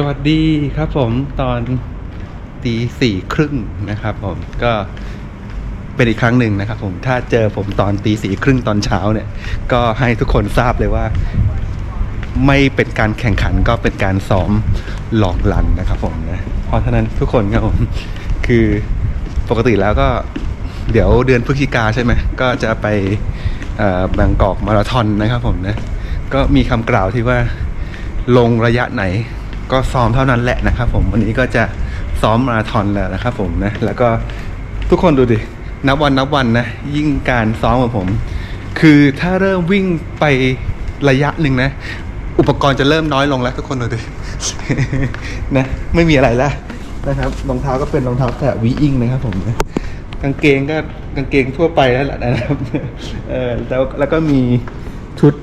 สวัสดีครับผมตอนตีสี่ครึ่งนะครับผมก็เป็นอีกครั้งหนึ่งนะครับผมถ้าเจอผมตอนตีสี่ครึ่งตอนเช้าเนี่ย ก็ให้ทุกคนทราบเลยว่า ไม่เป็นการแข่งขันก็เป็นการซ้อมลองรันนะครับผมนะเพราะฉะนั้นทุกคนครับผมคือปกติแล้วก็เดี๋ยวเดือนพฤศจิกาใช่ไหมก็จะไปบางกอกมาราธอนนะครับผมนะก็มีคำกล่าวที่ว่าลงระยะไหน ก็ซ้อมเท่านั้นแหละนะครับผมวันนี้ก็จะซ้อมมาราธอนแล้วนะครับผมนะแล้วก็ทุกคนดูดินับวันนับวันนะยิ่งการซ้อมของผม คือถ้าเริ่มวิ่งไประยะหนึ่งนะ อุปกรณ์จะเริ่มน้อยลงแล้วทุกคนดูดินะไม่มีอะไรแล้วนะครับรองเท้าก็เป็นรองเท้าแตะวีอิงนะครับผมนะกางเกงก็กางเกงทั่วไปแล้วแหละนะครับเออแล้วแล้วก็มีชุด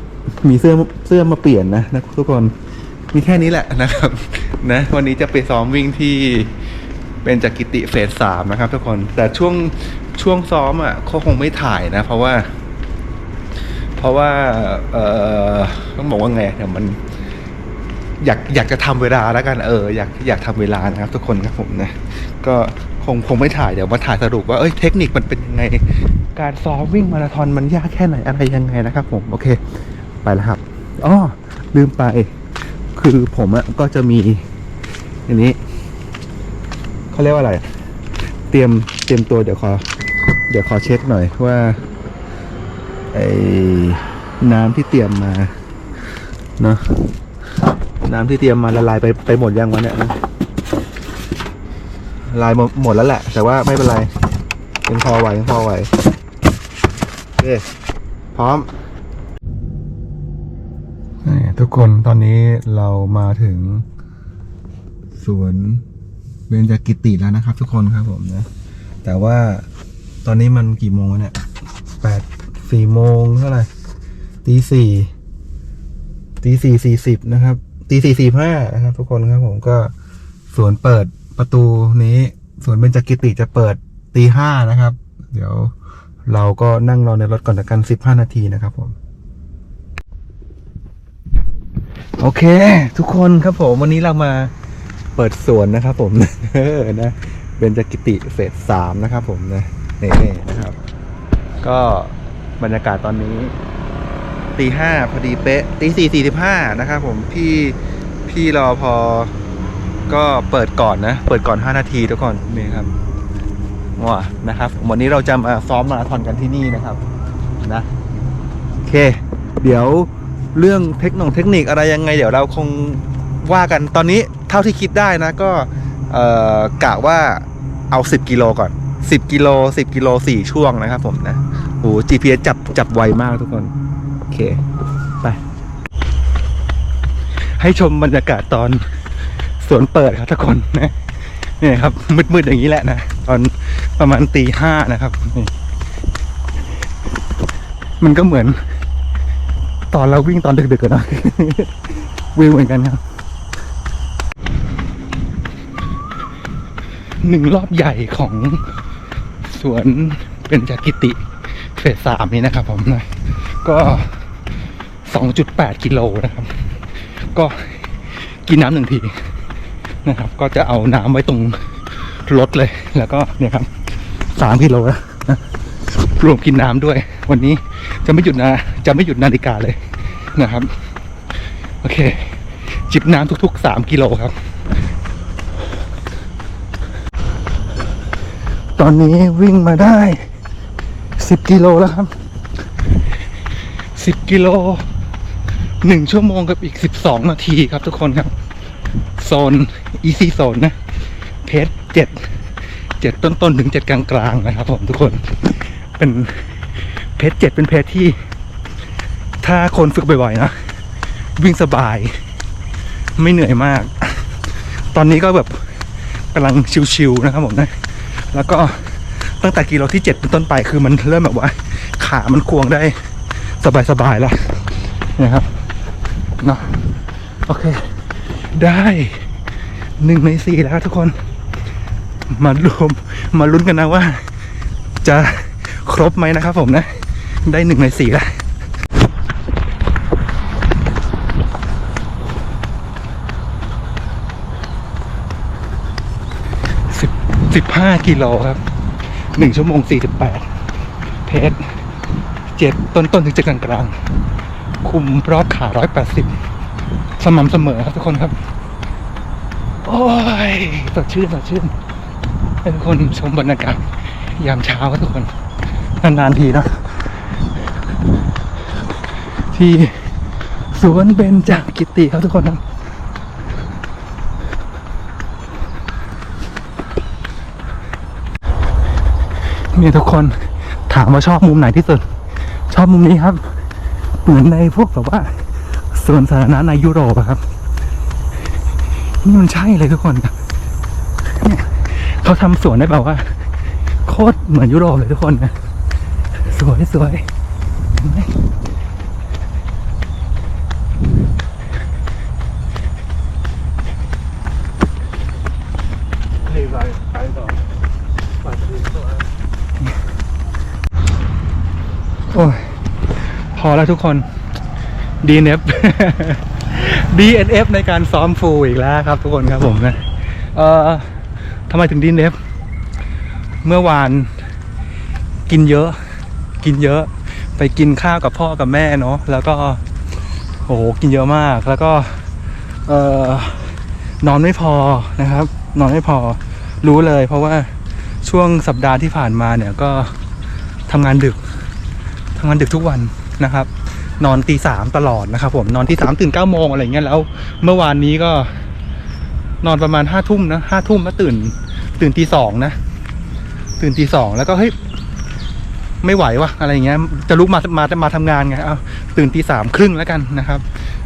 มีเสื้อเสื้อมาเปลี่ยนนะนะทุกคน มีแค่นี้แหละนะครับ นะวันนี้จะไปซ้อมวิ่งที่เป็นจากกิติเฟสสามนะครับ ทุกคนแต่ช่วงช่วงซ้อมอะเขาคงไม่ถ่ายนะ เพราะว่า เพราะว่า เออต้องบอกว่าไงเดี๋ยวมัน อยากอยากจะทำเวลาแล้วกันเอออยากอยากทำเวลานะครับ ทุกคนครับผมนะก็คงคงไม่ถ่ายเดี๋ยวมาถ่ายสรุปว่าเอ้ยเทคนิคมันเป็นยังไง การซ้อมวิ่งมาราธอนมันยากแค่ไหนอะไรยังไงนะครับ ผมโอเค ไปแล้วครับอ๋อลืมไป คือผมอะก็จะมีอันนี้เขาเรียกว่าอะไร เตรียมเตรียมตัวเดี๋ยวขอ เดี๋ยวขอเช็คหน่อยว่าไอ้น้ำที่เตรียมมาเนาะน้ำที่เตรียมมาละลายไปไปหมดยังวะเนี่ยละลายหมดหมดแล้วแหละ แต่ว่าไม่เป็นไรยังพอไหวยังพอไหวโอเคพร้อม ทุกคนตอนนี้เรามาถึงสวนเบญจกิติแล้วนะครับ ทุกคนครับผมนะ แต่ว่าตอนนี้มันกี่โมงแล้วเนี่ยแปดสี่โมงเท่าไหร่ตีสี่ตีสี่สี่สิบนะครับตีสี่สี่ห้านะครับ ทุกคนครับผมก็สวนเปิดประตูนี้สวนเบญจกิติจะเปิดตีห้านะครับ เดี๋ยวเราก็นั่งรอในรถก่อนกันสิบห้านาทีนะครับผม โอเค ทุกคนครับผมวันนี้เรามาเปิดสวนนะครับผมเออนะเบญจกิติเฟสสามนะครับผมนะนี่นะครับ ก็บรรยากาศตอนนี้ตีห้าพอดีเป๊ะตีสี่สี่สิบห้านะครับผมพี่พี่รอพอก็เปิดก่อนนะ เปิดก่อนห้านาทีทุกคนนี่ครับว้านะครับ วันนี้เราจะมาซ้อมมาราธอนกันที่นี่นะครับ นะโอเค เดี๋ยว เรื่องเทคโนเทคนิคอะไรยังไง เดี๋ยวเราคงว่ากันตอนนี้เท่าที่คิดได้นะก็กะว่าเอา 10 กิโลก่อน 10 กิโล 10 กิโล 4 ช่วงนะครับผมนะโอ้ GPS จับจับไวมากทุกคน โอเค ไป ให้ชมบรรยากาศตอนสวนเปิดครับทุกคนนะนี่ครับ มืดๆอย่างนี้แหละนะ ตอนประมาณตีห้านะครับนี่มันก็เหมือน ตอนเราวิ่งตอนดึกๆกันนะวิ่งเหมือนกันครับหนึ่งรอบใหญ่ของสวนเป็นจากกิติเฟสสามนี้นะครับผมนะก็สองจุดแปดกิโลนะครับ ก็กินน้ำหนึ่งทีนะครับ ก็จะเอาน้ำไว้ตรงรถเลย แล้วก็เนี่ยครับสามกิโลนะรวมกินน้ำด้วย วันนี้จะไม่หยุดนะ จะไม่หยุดนาฬิกาเลย นะครับ โอเค จิบน้ำทุกๆสามกิโลครับ ตอนนี้วิ่งมาได้สิบกิโลแล้วครับสิบกิโลหนึ่งชั่วโมงกับอีกสิบสองนาทีครับทุกคนครับ โซน easy zone นะ เพจเจ็ดเจ็ดต้นๆ ถึงเจ็ดกลางๆ นะครับผมทุกคน เป็นเพจเจ็ดเป็นเพจที่ ถ้าคนฝึกบ่อยๆนะวิ่งสบาย ไม่เหนื่อยมาก ตอนนี้ก็แบบกำลังชิวๆนะครับผมนะ แล้วก็ตั้งแต่กิโลที่เจ็ดเป็นต้นไปคือมันเริ่มแบบว่า ขามันควงได้สบายๆแล้วนะครับเนาะโอเค ได้หนึ่งในสี่แล้วทุกคน มารวมมาลุ้นกันนะว่า จะครบไหมนะครับผมนะ ได้หนึ่งในสี่แล้ว สิบห้ากิโลครับหนึ่งชั่วโมงสี่สิบแปดเพจเจ็ดต้นต้นถึงจะกลางกลางๆคุมรอบขาร้อยแปดสิบสม่ำเสมอครับทุกคนครับ โอ้ยสดชื่นสดชื่นให้ทุกคนชมบรรยากาศยามเช้าครับทุกคน นานๆทีนะที่สวนเบญจกิติครับทุกคนครับ นี่ทุกคนถามว่าชอบมุมไหนที่สุด ชอบมุมนี้ครับ เหมือนในพวกแบบว่าสวนสาธารณะในยุโรปอะครับนี่มันใช่เลยทุกคนเนี่ยเขาทำสวนได้แบบว่า โคตรเหมือนยุโรปเลยทุกคนนะสวยสวยเห็นไหม โอ้ย พอแล้วทุกคน DNF DNF ในการซ้อมฟูอีกแล้วครับทุกคนครับผมนะเอ่อทำไมถึง DNF เมื่อวานกินเยอะ กินเยอะ ไปกินข้าวกับพ่อกับแม่เนาะแล้วก็โอ้โหกินเยอะมากแล้วก็เอ่อนอนไม่พอนะครับ นอนไม่พอรู้เลย เพราะว่าช่วงสัปดาห์ที่ผ่านมาเนี่ยก็ทำงานดึก ทำงานดึกทุกวันนะครับ นอนตีสามตลอดนะครับ ผมนอนตีสามตื่นเก้าโมงอะไรเงี้ยแล้ว เมื่อวานนี้ก็ นอนประมาณห้าทุ่มนะห้าทุ่มแล้วตื่น ตื่นตีสองนะ ตื่นตีสองแล้วก็เฮ้ยไม่ไหววะอะไรเงี้ย จะลุกมามามาทำงานไงเอาตื่นตีสามครึ่งแล้วกันนะครับ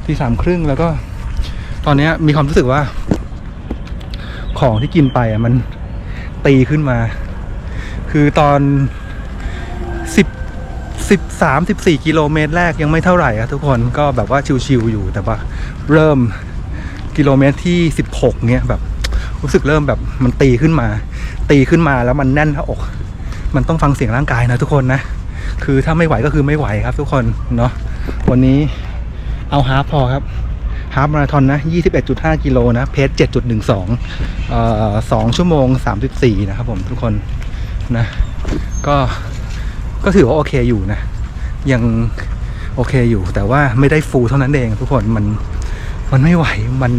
ตีสามครึ่งแล้วก็ ตอนเนี้ยมีความรู้สึกว่า ของที่กินไปอะมันตีขึ้นมา คือตอน 13 14 กิโลเมตรแรกยังไม่เท่าไหร่ครับทุกคนก็แบบว่าชิวๆอยู่แต่ว่าเริ่มกิโลเมตรที่ 16เนี้ยแบบรู้สึกเริ่มแบบมันตีขึ้นมา ตีขึ้นมาแล้วมันแน่นหน้าอก มันต้องฟังเสียงร่างกายนะทุกคนนะ คือถ้าไม่ไหวก็คือไม่ไหวครับทุกคนเนาะวันนี้เอาฮาร์ปพอครับฮาร์ปมาราธอนนะ21.5 กิโลนะ เพจ7.12เอ่อ2ชั่วโมง 34 นะครับผมทุกคนนะ ก็ ก็ถือว่าโอเคอยู่นะ ยังโอเคอยู่ แต่ว่าไม่ได้ฟูเท่านั้นเอง ทุกคนมันมันไม่ไหวมัน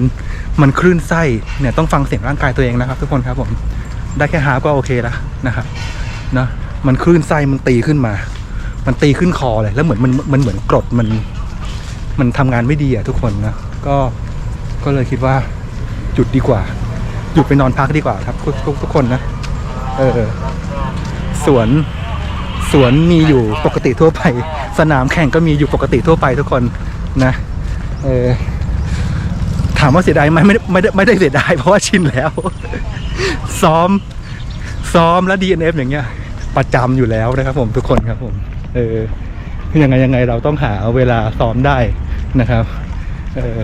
มันคลื่นไส้เนี่ยต้องฟังเสียงร่างกายตัวเองนะครับ ทุกคนครับผมได้แค่ฮาฟก็โอเคแล้วนะครับเนาะมันคลื่นไส้มันตีขึ้นมา มันตีขึ้นคอเลยแล้วเหมือนมันมันเหมือนกรดมัน มันทำงานไม่ดีอะทุกคนนะก็ก็เลยคิดว่าหยุดดีกว่าหยุดไปนอนพักดีกว่าครับทุกทุกทุกคนนะเออสวน สวนมีอยู่ปกติทั่วไป สนามแข่งก็มีอยู่ปกติทั่วไปทุกคนนะเออถามว่าเสียดายไหมไม่ได้ไม่ได้ไม่ได้เสียดายเพราะว่าชินแล้ว ซ้อม ซ้อมแล้ว DNF อย่างเงี้ย ประจำอยู่แล้วนะครับผมทุกคนครับผม เออยังไงยังไงเราต้องหาเวลาซ้อมได้นะครับ เออ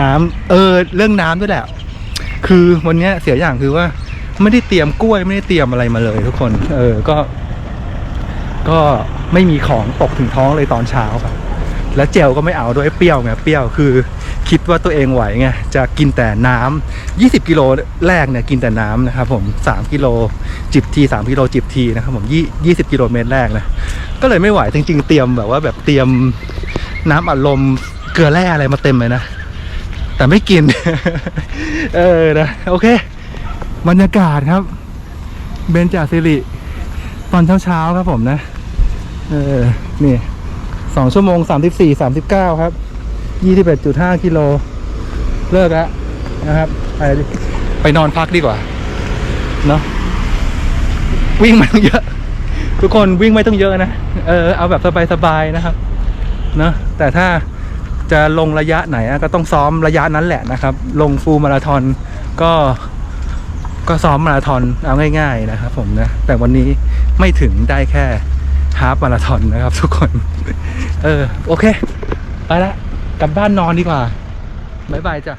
น้ำเออ เรื่องน้ำด้วยแหละ คือวันเนี้ยเสียอย่างคือว่า ไม่ได้เตรียมกล้วยไม่ได้เตรียมอะไรมาเลย ทุกคน เออ ก็ ก็ไม่มีของตกถึงท้องเลยตอนเช้าครับแล้วเจลก็ไม่เอาด้วยเปรี้ยวไงเปรี้ยวคือ คิดว่าตัวเองไหวไงจะกินแต่น้ำ20 กิโลแรกเนี่ยกินแต่น้ำนะครับผม 3 กิโลจิบที 3 กิโลจิบทีนะครับผม20 20 กิโลเมตรแรกนะก็เลยไม่ไหวจริง ๆ เตรียมแบบว่าแบบเตรียมน้ำอัดลมเกลือแร่อะไรมาเต็มเลยนะ แต่ไม่กิน เออนะโอเค บรรยากาศครับ เบนจาสิริตอนเช้าๆครับผมนะ เออ นี่สองชั่วโมงสามสิบสี่สามสิบเก้าครับยี่สิบเอ็ดจุดห้ากิโล เลิกแล้วนะครับ ไปไปนอนพักดีกว่า เนาะวิ่งไม่ต้องเยอะ ทุกคนวิ่งไม่ต้องเยอะนะ เออ เอาแบบสบายๆนะครับ เนาะแต่ถ้าจะลงระยะไหนอะก็ต้องซ้อมระยะนั้นแหละนะครับ ลงฟูลมาราธอนก็ก็ซ้อมมาราธอนเอาง่าย ๆ นะครับผมนะ แต่วันนี้ไม่ถึงได้แค่ ฮาฟมาราธอนนะครับทุกคน เออ โอเค ไปละ กลับบ้านนอนดีกว่า บ๊ายบายจ้ะ